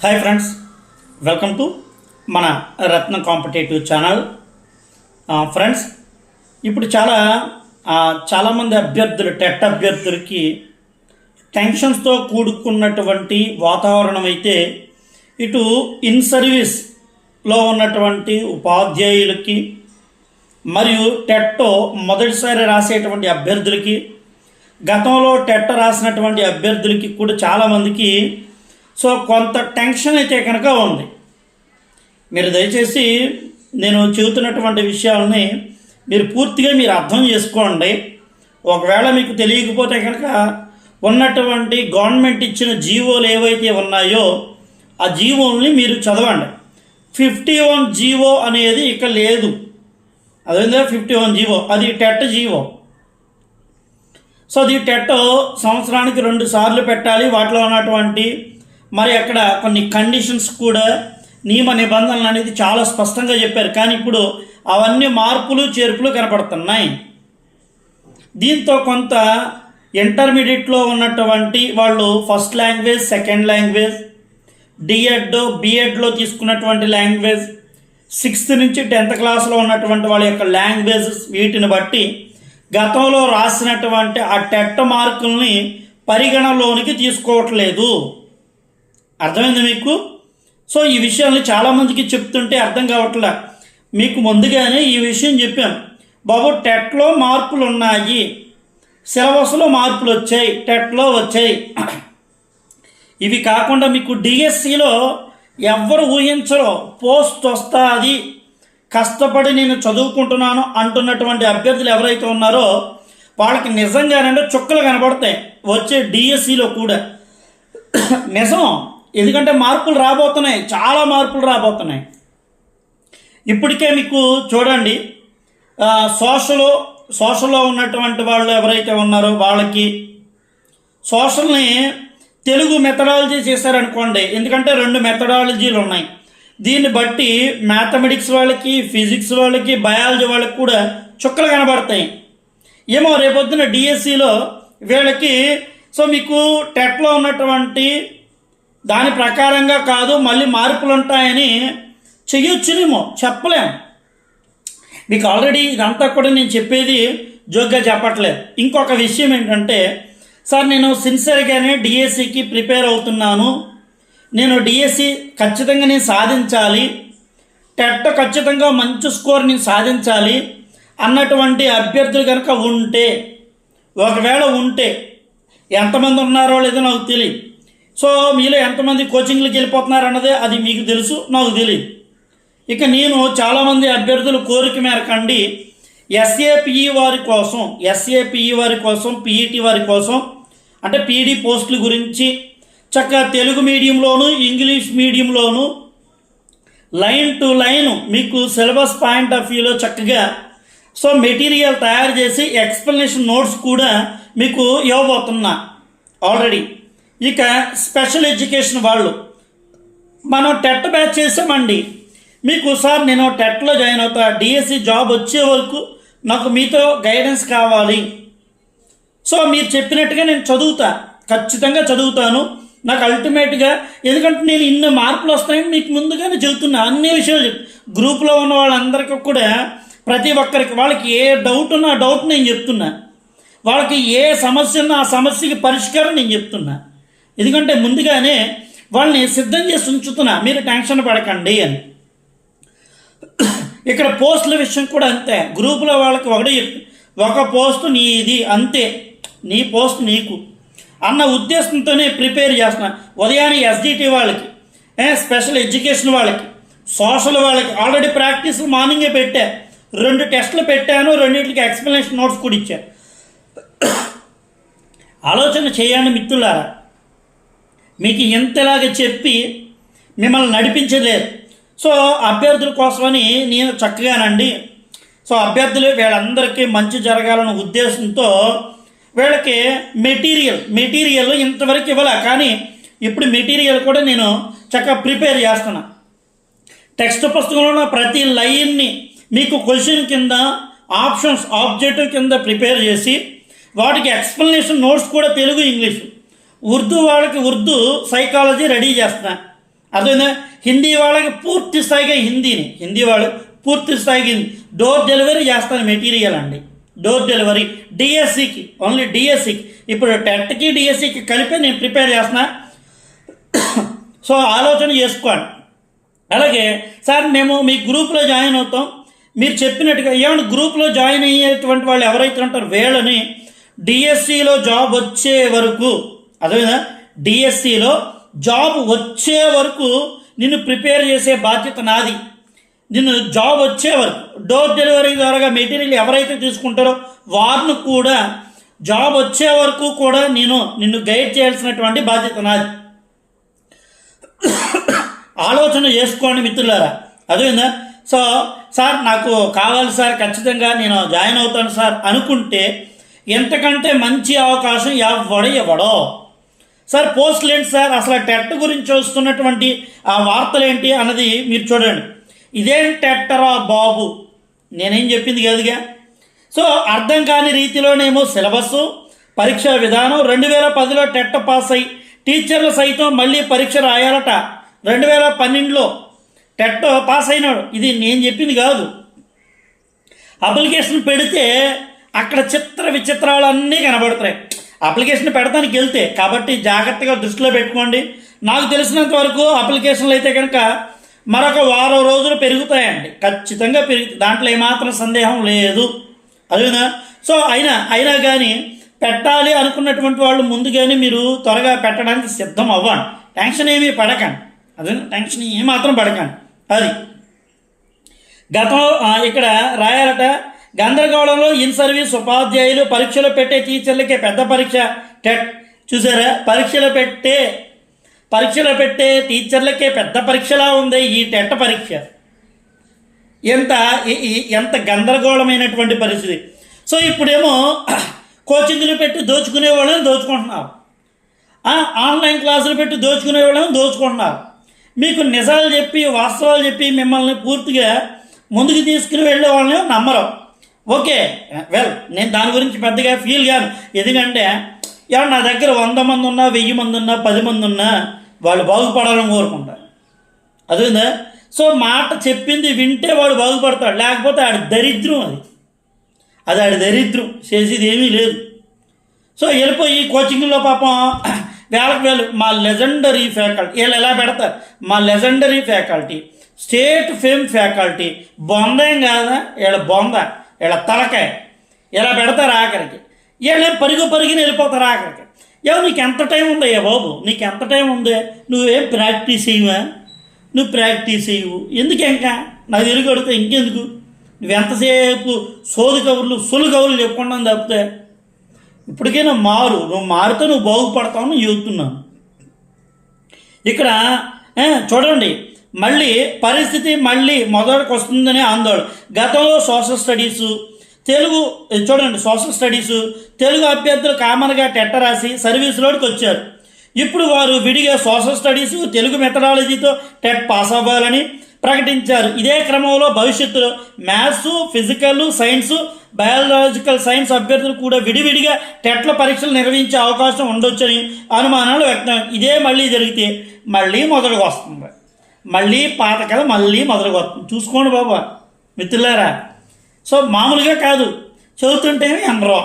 Hi friends welcome to మన రత్న competitive channel. Friends ఇప్పుడు చాలా చాలామంది అభ్యర్థులు టెట్ అభ్యర్థులకి టెన్షన్స్తో కూడుకున్నటువంటి వాతావరణం అయితే ఇటు ఇన్ సర్వీస్లో ఉన్నటువంటి ఉపాధ్యాయులకి మరియు టెట్టో మొదటిసారి రాసేటువంటి అభ్యర్థులకి గతంలో టెట్ రాసినటువంటి అభ్యర్థులకి కూడా చాలామందికి సో కొంత టెన్షన్ అయితే కనుక ఉంది. మీరు దయచేసి నేను చెబుతున్నటువంటి విషయాలని మీరు పూర్తిగా మీరు అర్థం చేసుకోండి. ఒకవేళ మీకు తెలియకపోతే కనుక ఉన్నటువంటి గవర్నమెంట్ ఇచ్చిన జీవోలు ఏవైతే ఉన్నాయో ఆ జీవోల్ని మీరు చదవండి. ఫిఫ్టీ వన్ జీవో అనేది ఇక లేదు. అదేందా ఫిఫ్టీ వన్ జీవో? అది టెట్ జీవో. సో అది టెట్ సంవత్సరానికి రెండు సార్లు పెట్టాలి. వాటిలో ఉన్నటువంటి మరి అక్కడ కొన్ని కండిషన్స్ కూడా నియమ నిబంధనలు అనేది చాలా స్పష్టంగా చెప్పారు. కానీ ఇప్పుడు అవన్నీ మార్పులు చేర్పులు కనపడుతున్నాయి. దీంతో కొంత ఇంటర్మీడియట్లో ఉన్నటువంటి వాళ్ళు first language second language DEd బిఎడ్లో తీసుకున్నటువంటి లాంగ్వేజ్ సిక్స్త్ నుంచి టెన్త్ క్లాస్లో ఉన్నటువంటి వాళ్ళ యొక్క లాంగ్వేజెస్ వీటిని బట్టి గతంలో రాసినటువంటి ఆ టెట్ మార్కుల్ని పరిగణలోనికి తీసుకోవట్లేదు. అర్థమైంది మీకు? సో ఈ విషయాన్ని చాలామందికి చెప్తుంటే అర్థం కావట్లే. మీకు ముందుగానే ఈ విషయం చెప్పాం బాబు టెట్లో మార్పులు ఉన్నాయి సిలబస్లో మార్పులు వచ్చాయి టెట్లో వచ్చాయి. ఇవి కాకుండా మీకు డిఎస్సిలో ఎవ్వరు ఊహించరో. పోస్ట్ వస్తుంది. కష్టపడి నేను చదువుకుంటున్నాను అంటున్నటువంటి అభ్యర్థులు ఎవరైతే ఉన్నారో వాళ్ళకి నిజంగానంటే చుక్కలు కనబడతాయి. వచ్చే డిఎస్సిలో కూడా. నిజం? ఎందుకంటే మార్పులు రాబోతున్నాయి. చాలా మార్పులు రాబోతున్నాయి. ఇప్పటికే మీకు చూడండి ఆ, సోషల్ సోషల్లో ఉన్నటువంటి వాళ్ళు ఎవరైతే ఉన్నారో వాళ్ళకి సోషల్ని తెలుగు మెథడాలజీ చేశారనుకోండి ఎందుకంటే రెండు మెథడాలజీలు ఉన్నాయి. దీన్ని బట్టి మ్యాథమెటిక్స్ వాళ్ళకి ఫిజిక్స్ వాళ్ళకి బయాలజీ వాళ్ళకి కూడా చుక్కలు కనబడతాయి. ఏమో రేపొద్దున డిఎస్సిలో వీళ్ళకి సో మీకు టెట్లో ఉన్నటువంటి దాని ప్రకారంగా కాదు మళ్ళీ మార్పులు ఉంటాయని చెయ్యొచ్చునేమో చెప్పలేం. మీకు ఆల్రెడీ ఇదంతా కూడా నేను చెప్పేది జోగ్గా చెప్పట్లేదు. ఇంకొక విషయం ఏంటంటే సార్ నేను సిన్సియర్గానే డిఎస్సికి ప్రిపేర్ అవుతున్నాను. నేను డిఎస్సి ఖచ్చితంగా నేను సాధించాలి. టెట్ ఖచ్చితంగా మంచి స్కోర్ నేను సాధించాలి అన్నటువంటి అభ్యర్థులు కనుక ఉంటే ఒకవేళ ఉంటే ఎంతమంది ఉన్నారో లేదో నాకు తెలియదు సో మీలో ఎంతమంది కోచింగ్లకు వెళ్ళిపోతున్నారు అన్నది అది మీకు తెలుసు నాకు తెలియదు. ఇక నేను చాలామంది అభ్యర్థుల కోరిక మేరకండి ఎస్ఏపిఈ వారి కోసం ఎస్ఏపిఈ వారి కోసం పిఈటి వారి కోసం అంటే పీడీ పోస్టుల గురించి చక్కగా తెలుగు మీడియంలోను ఇంగ్లీష్ మీడియంలోను లైన్ టు లైన్ మీకు సిలబస్ పాయింట్ ఆఫ్ వ్యూలో చక్కగా సో మెటీరియల్ తయారు చేసి ఎక్స్ప్లెనేషన్ నోట్స్ కూడా మీకు ఇవ్వబోతున్నా ఆల్రెడీ. ఇక స్పెషల్ ఎడ్యుకేషన్ వాళ్ళు మనం టెట్ బ్యాచ్ చేసామండి. మీకు సార్ నేను టెట్లో జాయిన్ అవుతా. డిఎస్సి జాబ్ వచ్చే వరకు నాకు మీతో గైడెన్స్ కావాలి. సో మీరు చెప్పినట్టుగా నేను చదువుతా. ఖచ్చితంగా చదువుతాను. నాకు అల్టిమేట్గా ఎందుకంటే నేను ఇన్ని మార్పులు వస్తాయని మీకు ముందుగానే చెబుతున్నా. అన్ని విషయాలు గ్రూప్లో ఉన్న వాళ్ళందరికీ కూడా ప్రతి ఒక్కరికి వాళ్ళకి ఏ డౌట్ ఉన్నా ఆ డౌట్ నేను చెప్తున్నా. వాళ్ళకి ఏ సమస్య ఉన్నా ఆ సమస్యకి పరిష్కారం నేను చెప్తున్నా. ఎందుకంటే ముందుగానే వాళ్ళని సిద్ధం చేసి ఉంచుతున్నా మీరు టెన్షన్ పడకండి అని. ఇక్కడ పోస్టుల విషయం కూడా అంతే. గ్రూపులో వాళ్ళకి ఒకటే చెప్పు ఒక పోస్ట్ నీది అంతే. నీ పోస్ట్ నీకు. అన్న ఉద్దేశంతోనే ప్రిపేర్ చేస్తున్నా. ఉదయాన్నే ఎస్డిటి వాళ్ళకి స్పెషల్ ఎడ్యుకేషన్ వాళ్ళకి సోషల్ వాళ్ళకి. ఆల్రెడీ ప్రాక్టీస్ మార్నింగే పెట్టా. రెండు టెస్టులు పెట్టాను రెండింటికి ఎక్స్ప్లెనేషన్ నోట్స్ కూడా ఇచ్చా. ఆలోచన చేయండి మిత్రులారా. మీకు ఎంతలాగా చెప్పి మిమ్మల్ని నడిపించలేరు సో అభ్యర్థుల కోసమని నేను చక్కగానండి. సో అభ్యర్థులు వీళ్ళందరికీ మంచి జరగాలన్న ఉద్దేశంతో వీళ్ళకి మెటీరియల్ మెటీరియల్ ఇంతవరకు ఇవ్వలే. కానీ ఇప్పుడు మెటీరియల్ కూడా నేను చక్కగా ప్రిపేర్ చేస్తున్నా. టెక్స్ట్ పుస్తకంలో ఉన్న ప్రతి లైన్ని మీకు క్వశ్చన్ కింద ఆప్షన్స్ ఆబ్జెక్టివ్ కింద ప్రిపేర్ చేసి వాటికి ఎక్స్ప్లెనేషన్ నోట్స్ కూడా తెలుగు ఇంగ్లీషు. ఉర్దూ వాళ్ళకి ఉర్దూ సైకాలజీ రెడీ చేస్తున్నా. అర్థమైందా? హిందీ వాళ్ళకి పూర్తి స్థాయిగా హిందీని. హిందీ వాళ్ళు పూర్తి స్థాయికి డోర్ డెలివరీ చేస్తాను మెటీరియల్ అండి. Door delivery. డిఎస్సికి ఓన్లీ డిఎస్సికి ఇప్పుడు టెట్కి డిఎస్సికి కలిపి నేను ప్రిపేర్ చేస్తున్నా. సో ఆలోచన చేసుకోండి. అలాగే సార్ మేము మీ గ్రూప్లో జాయిన్ అవుతాం. మీరు చెప్పినట్టుగా ఏమన్నా గ్రూప్లో జాయిన్ అయ్యేటువంటి వాళ్ళు ఎవరైతే ఉంటారో వీళ్ళని డిఎస్సిలో జాబ్ వచ్చే వరకు అదేవిధంగా డిఎస్సిలో జాబ్ వచ్చే వరకు నిన్ను ప్రిపేర్ చేసే బాధ్యత నాది. నిన్ను జాబ్ వచ్చే వరకు డోర్ డెలివరీ ద్వారా మెటీరియల్ ఎవరైతే తీసుకుంటారో వారిని కూడా జాబ్ వచ్చే వరకు కూడా నేను నిన్ను గైడ్ చేయాల్సినటువంటి బాధ్యత నాది. ఆలోచన చేసుకోండి మిత్రులారా. అదేవిధంగా సో సార్ నాకు కావాలి సార్ ఖచ్చితంగా నేను జాయిన్ అవుతాను సార్ అనుకుంటే ఎంతకంటే మంచి అవకాశం ఎవడ ఎవడో సార్ పోస్టులు ఏంటి సార్. అసలు టెట్ గురించి వస్తున్నటువంటి ఆ వార్తలు ఏంటి అన్నది మీరు చూడండి. ఇదేం టెట్టరా బాబు? నేనేం చెప్పింది కాదుగా? సో అర్థం కాని రీతిలోనేమో సిలబస్ పరీక్షా విధానం. రెండు వేల పదిలో టెట్ పాస్ అయ్యి టీచర్లు సైతం మళ్ళీ పరీక్ష రాయాలట. రెండు వేల పన్నెండులో టెట్ పాస్ అయినాడు ఇది నేను చెప్పింది కాదు. అప్లికేషన్ పెడితే అక్కడ చిత్ర విచిత్రాలన్నీ కనబడతాయి అప్లికేషన్ పెడతానికి వెళ్తే కాబట్టి జాగ్రత్తగా దృష్టిలో పెట్టుకోండి. నాకు తెలిసినంత వరకు అప్లికేషన్లు అయితే కనుక మరొక వారం రోజులు పెరుగుతాయండి. ఖచ్చితంగా పెరుగుతాయి దాంట్లో ఏమాత్రం సందేహం లేదు. అదేనా సో అయినా అయినా కానీ పెట్టాలి అనుకున్నటువంటి వాళ్ళు ముందుగానే మీరు త్వరగా పెట్టడానికి సిద్ధం అవ్వండి. టెన్షన్ ఏమీ పడకండి. అదే టెన్షన్ ఏమాత్రం పడకండి. అది. గతం ఇక్కడ రాయాలట గందరగోళంలో ఇన్ సర్వీస్ ఉపాధ్యాయులు పరీక్షలు పెట్టే టీచర్లకే పెద్ద పరీక్ష. టెట్. చూసారా? పరీక్షలు పెట్టే పరీక్షలు పెట్టే టీచర్లకే పెద్ద పరీక్షలా ఉంది ఈ టెట్ పరీక్ష. ఎంత ఎంత గందరగోళమైనటువంటి పరిస్థితి. సో ఇప్పుడేమో కోచింగ్లు పెట్టి దోచుకునే వాళ్ళని దోచుకుంటున్నారు. ఆన్లైన్ క్లాసులు పెట్టి దోచుకునే వాళ్ళని దోచుకుంటున్నారు. మీకు నిజాలు చెప్పి వాస్తవాలు చెప్పి మిమ్మల్ని పూర్తిగా ముందుకు తీసుకుని వెళ్ళే వాళ్ళని నమ్మరు. ఓకే వెల్ నేను దాని గురించి పెద్దగా ఫీల్ కాను ఎందుకంటే ఎవరు నా దగ్గర వంద మంది ఉన్నా వెయ్యి మంది ఉన్నా పది మంది ఉన్నా వాళ్ళు బాగుపడాలని కోరుకుంటారు. అదేందా సో మాట చెప్పింది వింటే వాడు బాగుపడతాడు. లేకపోతే ఆడి దరిద్రం అది. అది ఆడి దరిద్రం. చేసేది ఏమీ లేదు. సో వెళ్ళిపోయి కోచింగ్లో పాపం వేలకు వేలు మా లెజెండరీ ఫ్యాకల్టీ వీళ్ళు ఎలా పెడతారు? మా legendary faculty state fame faculty బొందేం కాదా వీళ్ళ బొంద. వీళ్ళ తలకాయ ఇలా పెడతారు ఆఖరికి? వీళ్ళే పరుగు పరుగుని వెళ్ళిపోతారు ఆఖరికి. ఏమో నీకు ఎంత టైం ఉందయ్యా బాబు నీకు ఎంత టైం ఉందే నువ్వేం ప్రాక్టీస్ చేయవా? నువ్వు ప్రాక్టీస్ చేయవు. ఎందుకు ఇంకా? నాకు తిరిగి అడిగితే ఇంకెందుకు? నువ్వు ఎంతసేపు సోది కబుర్లు సొలు కబుర్లు చెప్పకుండా తప్పితే? ఇప్పటికైనా మారు. నువ్వు మారితే నువ్వు బాగుపడతావు అని చెబుతున్నాను. ఇక్కడ చూడండి. మళ్ళీ పరిస్థితి మళ్ళీ మొదటికి వస్తుందనే ఆందోళన. గతంలో సోషల్ స్టడీస్ తెలుగు చూడండి సోషల్ స్టడీస్ తెలుగు అభ్యర్థులు కామన్గా టెట్ట రాసి సర్వీసులోకి వచ్చారు. ఇప్పుడు వారు విడిగా సోషల్ స్టడీస్ తెలుగు మెథడాలజీతో టెట్ పాస్ అవ్వాలని ప్రకటించారు. ఇదే క్రమంలో భవిష్యత్తులో maths physical science biological science అభ్యర్థులు కూడా విడివిడిగా టెట్ల పరీక్షలు నిర్వహించే అవకాశం ఉండొచ్చని అనుమానాలు వ్యక్తం ఇదే మళ్ళీ జరిగితే మళ్ళీ మొదలుకు వస్తుంది. మళ్ళీ పాత కథ మళ్ళీ మొదలుకు వస్తుంది. చూసుకోండి బాబా. మిత్రులారా సో మామూలుగా కాదు. చదువుతుంటేనే అనరో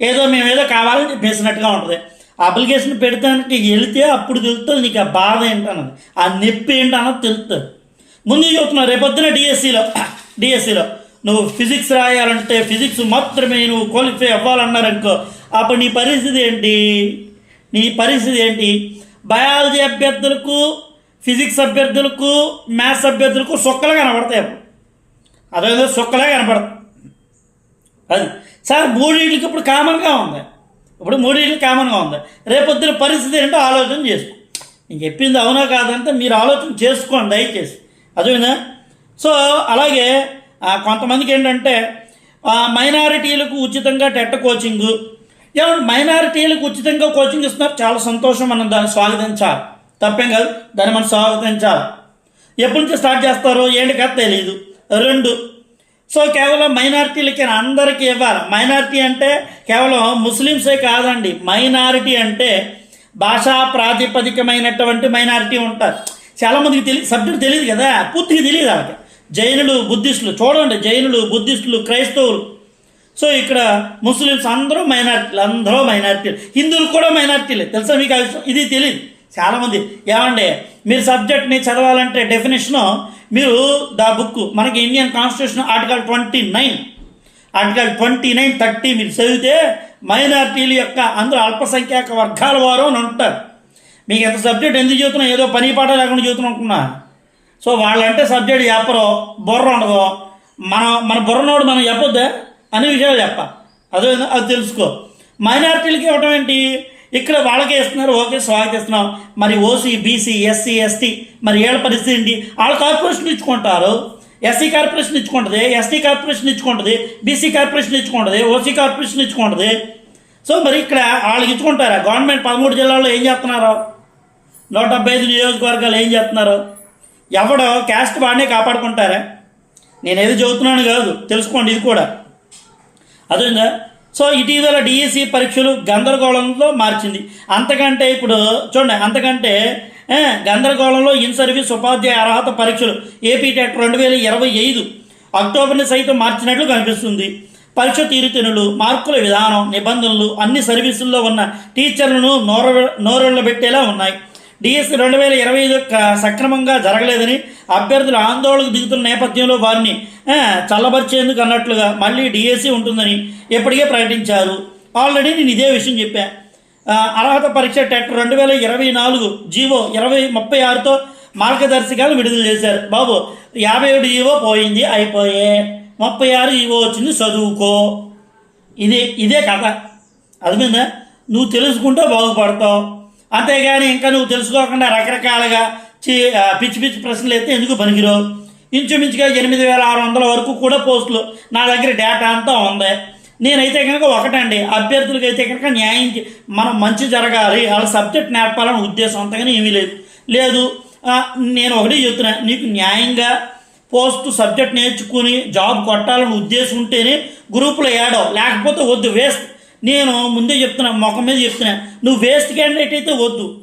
ఏదో మేము ఏదో కావాలని చెప్పేసినట్టుగా ఉంటుంది. అప్లికేషన్ పెడతానికి వెళితే అప్పుడు తెలుస్తుంది నీకు ఆ బాధ ఏంటన్నది. ఆ నొప్పి ఏంటన్నది తెలుస్తుంది ముందు చెప్తున్నా రేపొద్దున డిఎస్సిలో డిఎస్సిలో నువ్వు ఫిజిక్స్ రాయాలంటే ఫిజిక్స్ మాత్రమే నువ్వు క్వాలిఫై అవ్వాలన్నారనుకో అప్పుడు నీ పరిస్థితి ఏంటి? నీ పరిస్థితి ఏంటి? బయాలజీ అభ్యర్థులకు ఫిజిక్స్ అభ్యర్థులకు మ్యాథ్స్ అభ్యర్థులకు సొక్కలు కనబడతాయి అదేదో సుక్కలే కనపడదు. అది. సార్ మూడింటికి ఇప్పుడు కామన్గా ఉంది. ఇప్పుడు మూడింటికి కామన్గా ఉంది. రేపొద్దున పరిస్థితి ఏంటో ఆలోచన చేసుకో. నేను చెప్పింది అవునా కాదంటే మీరు ఆలోచన చేసుకోండి దయచేసి. అదేనా సో అలాగే కొంతమందికి ఏంటంటే మైనారిటీలకు ఉచితంగా టెట్ కోచింగు. ఏమంటే మైనారిటీలకు ఉచితంగా కోచింగ్ ఇస్తున్నారు? చాలా సంతోషం మనం దాన్ని స్వాగతించాలి. తప్పేం కాదు దాన్ని మనం స్వాగతించాలి. ఎప్పటి నుంచి స్టార్ట్ చేస్తారో ఏంటి కదా తెలియదు రెండు. సో కేవలం మైనారిటీలకి అందరికీ ఇవ్వాలి. మైనారిటీ అంటే కేవలం ముస్లిమ్సే కాదండి. మైనారిటీ అంటే భాషా ప్రాతిపదికమైనటువంటి మైనారిటీ ఉంటారు. చాలామందికి తెలియదు సబ్జెక్ట్ తెలియదు కదా? పూర్తిగా తెలియదు వాళ్ళకి. జైనులు బుద్ధిస్టులు. చూడండి జైనులు బుద్ధిస్టులు క్రైస్తవులు. సో ఇక్కడ ముస్లిమ్స్ అందరూ మైనార్టీలు అందరూ మైనార్టీలు. హిందువులు కూడా మైనార్టీలే. తెలుసా మీకు ఇది తెలియదు చాలామంది. ఏమండి మీరు సబ్జెక్ట్ని చదవాలంటే డెఫినేషను మీరు దా బుక్ మనకి Indian constitution article twenty nine article twenty nine thirty మీరు చదివితే మైనార్టీల యొక్క అందరూ అల్పసంఖ్యాక వర్గాల వారు అని ఉంటారు మీకు ఎంత సబ్జెక్ట్ ఎందుకు చెబుతున్నా ఏదో పని పాట లేకుండా చెబుతున్నా అనుకున్నా. సో వాళ్ళంటే సబ్జెక్ట్ చెప్పరు బుర్ర ఉండదు. మన మన బుర్రనోడు మనం చెప్పొద్దా? అనే విషయాలు చెప్ప అదే అది తెలుసుకో. మైనార్టీలకి ఇవ్వటం ఏంటి? ఇక్కడ వాళ్ళకే ఇస్తున్నారు ఓకే స్వాగతిస్తున్నాం మరి ఓసీ బీసీ ఎస్సీ ఎస్టీ మరి ఏళ్ళ పరిస్థితి ఏంటి? వాళ్ళ కార్పొరేషన్ ఇచ్చుకుంటారు. ఎస్సీ కార్పొరేషన్ ఇచ్చుకుంటుంది ఎస్టీ కార్పొరేషన్ ఇచ్చుకుంటుంది బీసీ కార్పొరేషన్ ఇచ్చుకుంటుంది ఓసీ కార్పొరేషన్ ఇచ్చుకుంటుంది. సో మరి ఇక్కడ వాళ్ళకి ఇచ్చుకుంటారా? గవర్నమెంట్ పదమూడు జిల్లాల్లో ఏం చేస్తున్నారు? నూట డెబ్బై ఐదు నియోజకవర్గాలు ఏం చేస్తున్నారు? ఎవడో క్యాస్ట్ వాడినే కాపాడుకుంటారా? నేనేది చదువుతున్నాను కాదు తెలుసుకోండి ఇది కూడా. అదే సో ఇటీవల డిఎస్సి పరీక్షలు గందరగోళంలో మార్చింది. అంతకంటే ఇప్పుడు చూడండి అంతకంటే గందరగోళంలో ఇన్ సర్వీస్ ఉపాధ్యాయ అర్హత పరీక్షలు ఏపీ టెట్ రెండు వేల ఇరవై ఐదు అక్టోబర్ని సైతం మార్చినట్లు కనిపిస్తుంది. పరీక్ష తీరుతెనులు మార్కుల విధానం నిబంధనలు అన్ని సర్వీసుల్లో ఉన్న టీచర్లను నోర నోరెళ్ళబెట్టేలా ఉన్నాయి. డిఎస్సి రెండు వేల ఇరవై ఐదు సక్రమంగా జరగలేదని అభ్యర్థులు ఆందోళనకు దిగుతున్న నేపథ్యంలో వారిని చల్లబరిచేందుకు అన్నట్లుగా మళ్ళీ డిఎస్సి ఉంటుందని ఇప్పటికే ప్రకటించారు. ఆల్రెడీ నేను ఇదే విషయం చెప్పా. అర్హత పరీక్ష టెట్ రెండు వేల ఇరవై నాలుగు జీవో ఇరవై ముప్పై ఆరుతో మార్గదర్శకాలు విడుదల చేశారు. బాబు యాభై ఏడు జీవో పోయింది అయిపోయే. ముప్పై ఆరు జీవో వచ్చింది చదువుకో. ఇదే ఇదే కథ. అర్థమైందా? నువ్వు తెలుసుకుంటే బాగుపడతావు. అంతేగాని ఇంకా నువ్వు తెలుసుకోకుండా రకరకాలుగా చి పిచ్చి పిచ్చి ప్రశ్నలు అయితే ఎందుకు పనికిరావు? ఇంచుమించుగా ఎనిమిది వేల ఆరు వందల వరకు కూడా పోస్టులు. నా దగ్గర డేటా అంతా ఉంది. నేనైతే కనుక ఒకటండి. అభ్యర్థులకి అయితే కనుక న్యాయం మనం మంచి జరగాలి. వాళ్ళ సబ్జెక్ట్ నేర్పాలని ఉద్దేశం అంతగానే ఏమీ లేదు. లేదు నేను ఒకటి చెప్తున్నా. నీకు న్యాయంగా పోస్ట్ సబ్జెక్ట్ నేర్చుకుని జాబ్ కొట్టాలని ఉద్దేశం ఉంటేనే గ్రూపులో యాడో లేకపోతే వద్దు వేస్ట్. నేను ముందే చెప్తున్నా మొఖం మీద చెప్తున్నా. నువ్వు వేస్ట్ క్యాండిడేట్ అయితే వద్దు.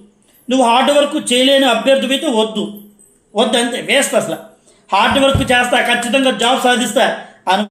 నువ్వు హార్డ్ వర్క్ చేయలేని అభ్యర్థి అయితే వద్దు. వద్దు అంతే వేస్ట్ అసలు. హార్డ్ వర్క్ చేస్తా ఖచ్చితంగా జాబ్ సాధిస్తా. అను